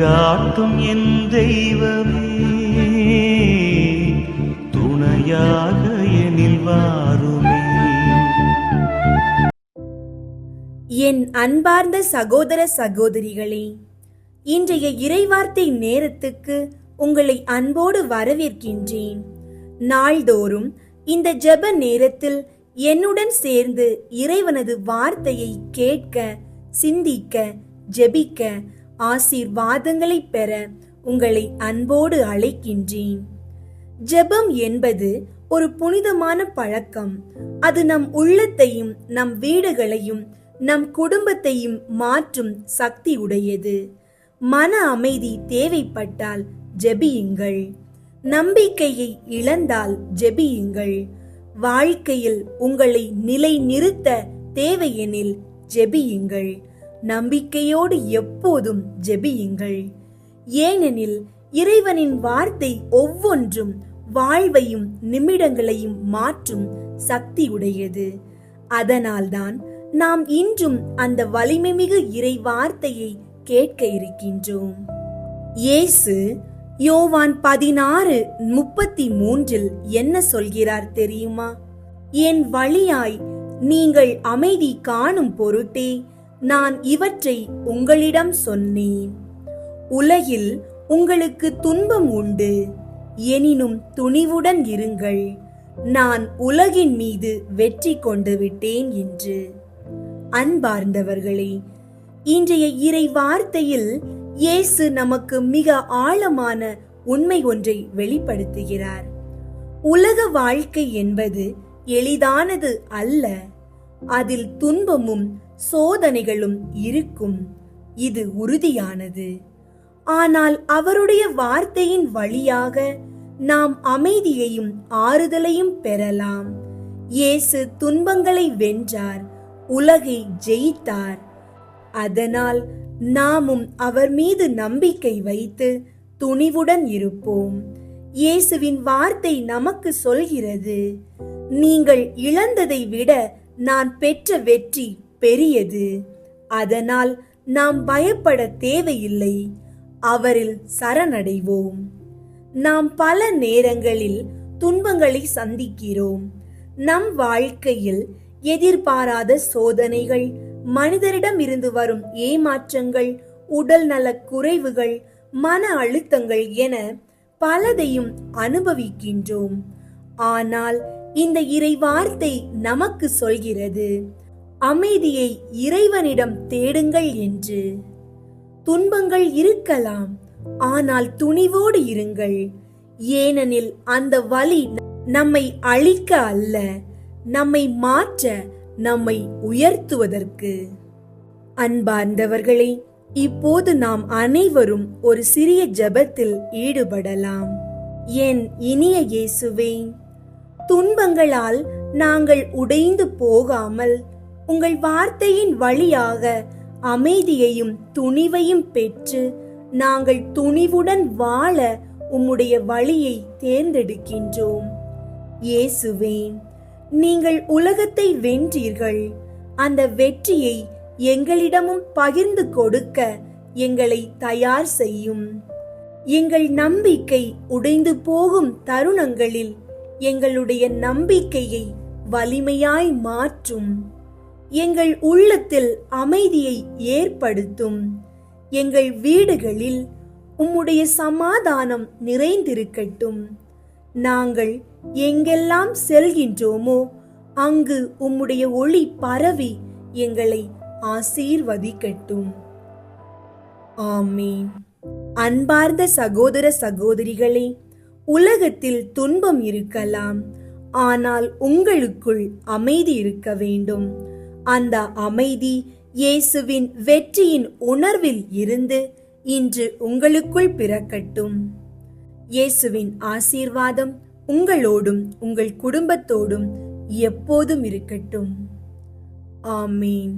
வழிகாட்டும் என் தெய்வமே. துணையாக எனில் வாருமே. என் அன்பார்ந்த சகோதர சகோதரிகளே இன்றைய இறைவார்த்தை நேரத்துக்கு உங்களை அன்போடு வரவேற்கின்றேன். நாள்தோறும் இந்த ஜெப நேரத்தில் என்னுடன் சேர்ந்து இறைவனது வார்த்தையை கேட்க சிந்திக்க ஜெபிக்க ஆசீர்வாதங்களை பெற உங்களை அன்போடு அழைக்கின்றேன். ஜெபம் என்பது ஒரு புனிதமான பழக்கம். அது நம் உள்ளத்தையும் நம் வீடுகளையும் நம் குடும்பத்தையும் மாற்றும் சக்தி உடையது மன அமைதி தேவைப்பட்டால் ஜெபியுங்கள். நம்பிக்கையை இழந்தால் ஜெபியுங்கள். வாழ்க்கையில் உங்களை நிலை நிறுத்த தேவையெனில் ஜெபியுங்கள். நம்பிக்கையோடு எப்போதும் ஜெபியுங்கள். ஏனெனில் இறைவனின் வார்த்தை ஒவ்வொன்றும் வாழ்வையும் நிமிடங்களையும் மாற்றும் சக்தி உடையது அதனால்தான் நாம் இன்றும் அந்த வலிமைமிகு இறை வார்த்தையை கேட்க இருக்கின்றோம். இயேசு யோவான் பதினாறு முப்பத்தி மூன்றில் என்ன சொல்கிறார் தெரியுமா? என் வழியாய் நீங்கள் அமைதி காணும் பொருட்டே நான் இவற்றை உங்களிடம் சொன்னேன். உலகில் உங்களுக்கு துன்பம் உண்டு. எனினும் துணிவுடன் இருங்கள். நான் உலகின் மீது வெற்றி கொண்டு விட்டேன் என்று. அன்பார்ந்தவர்களே இன்றைய இறை வார்த்தையில் இயேசு நமக்கு மிக ஆழமான உண்மை ஒன்றை வெளிப்படுத்துகிறார். உலக வாழ்க்கை என்பது எளிதானது அல்ல. அதில் துன்பமும் சோதனைகளும் இருக்கும். இது உறுதியானது. ஆனால் அவருடைய வார்த்தையின் வழியாக நாம் அமைதியையும் ஆறுதலையும் பெறலாம். இயேசு துன்பங்களை வென்றார் உலகை ஜெயித்தார். அதனால் நாமும் அவர் மீது நம்பிக்கை வைத்து துணிவுடன் இருப்போம். இயேசுவின் வார்த்தை நமக்கு சொல்கிறது நீங்கள் இழந்ததை விட நான் பெற்ற வெற்றி பெரியது. அதனால் நாம் பயப்பட தேவையில்லை. அவரில் சரணடைவோம். நாம் பல நேரங்களில் துன்பங்களை சந்திக்கிறோம். நம் வாழ்க்கையில் எதிர்பாராத சோதனைகள் மனிதரிடம் இருந்து வரும் ஏமாற்றங்கள் உடல் நலக் குறைவுகள் மன அழுத்தங்கள் என பலதையும் அனுபவிக்கின்றோம். ஆனால் இந்த இறை வார்த்தை நமக்கு சொல்கிறது. அமைதியை இறைவனிடம் தேடுங்கள் என்று. துன்பங்கள் இருக்கலாம் ஆனால் துணிவோடு இருங்கள். ஏனெனில் அந்த வலி நம்மை அழிக்க அல்ல நம்மை மாற்ற நம்மை உயர்த்துவதற்கு. அன்பார்ந்தவர்களே இப்போது நாம் அனைவரும் ஒரு சிறிய ஜெபத்தில் ஈடுபடலாம். என் இனிய இயேசுவே துன்பங்களால் நாங்கள் உடைந்து போகாமல் உங்கள் வார்த்தையின் வழியாக அமைதியையும் துணிவையும் பெற்று நாங்கள் துணிவுடன் வாழ உம்முடைய வழியை தேர்ந்தெடுக்கின்றோம். இயேசுவே நீங்கள் உலகத்தை வென்றீர்கள். அந்த வெற்றியை எங்களிடமும் பகிர்ந்து கொடுக்க எங்களை தயார் செய்யும். எங்கள் நம்பிக்கை உடைந்து போகும் தருணங்களில் எங்களுடைய நம்பிக்கையை வலிமையாய் மாற்றும். எங்கள் உள்ளத்தில் அமைதியை ஏற்படுத்தும். எங்கள் வீடுகளில் உம்முடைய சமாதானம் நிறைந்திருக்கட்டும். நாங்கள் எங்கெல்லாம் செல்கின்றோமோ அங்கு உம்முடைய ஒளி பரவி எங்களை ஆசீர்வதிக்கட்டும். ஆமீன். அன்பார்ந்த சகோதர சகோதரிகளே உலகத்தில் துன்பம் இருக்கலாம் ஆனால் உங்களுக்குள் அமைதி இருக்க வேண்டும். அந்த அமைதி இயேசுவின் வெற்றியின் உணர்வில் இருந்து இன்று உங்களுக்குள் பிறக்கட்டும். இயேசுவின் ஆசீர்வாதம் உங்களோடும் உங்கள் குடும்பத்தோடும் எப்போதும் இருக்கட்டும். ஆமீன்.